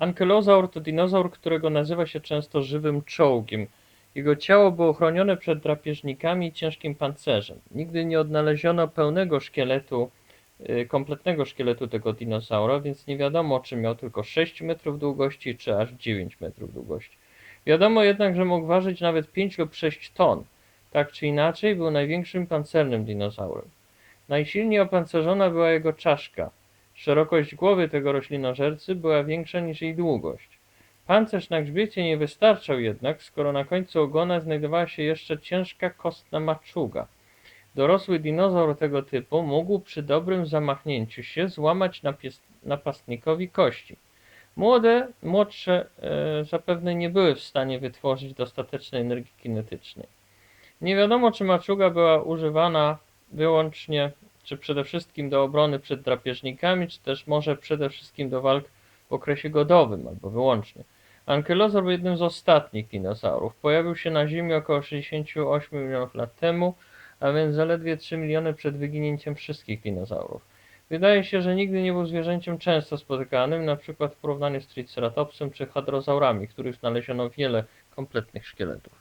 Ankylozaur to dinozaur, którego nazywa się często żywym czołgiem. Jego ciało było chronione przed drapieżnikami i ciężkim pancerzem. Nigdy nie odnaleziono pełnego szkieletu, y, kompletnego szkieletu tego dinozaura, więc nie wiadomo, czy miał tylko 6 metrów długości, czy aż 9 metrów długości. Wiadomo jednak, że mógł ważyć nawet 5 lub 6 ton. Tak czy inaczej, był największym pancernym dinozaurem. Najsilniej opancerzona była jego czaszka. Szerokość głowy tego roślinożercy była większa niż jej długość. Pancerz na grzbiecie nie wystarczał jednak, skoro na końcu ogona znajdowała się jeszcze ciężka kostna maczuga. Dorosły dinozaur tego typu mógł przy dobrym zamachnięciu się złamać napastnikowi kości. Młode, młodsze e, zapewne nie były w stanie wytworzyć dostatecznej energii kinetycznej. Nie wiadomo, czy maczuga była używana wyłącznie, czy przede wszystkim do obrony przed drapieżnikami, czy też może przede wszystkim do walk w okresie godowym albo wyłącznie. Ankylozaur był jednym z ostatnich dinozaurów. Pojawił się na Ziemi około 68 milionów lat temu, a więc zaledwie 3 miliony przed wyginięciem wszystkich dinozaurów. Wydaje się, że nigdy nie był zwierzęciem często spotykanym, przykład w porównaniu z Triceratopsem czy hadrozaurami, których znaleziono wiele kompletnych szkieletów.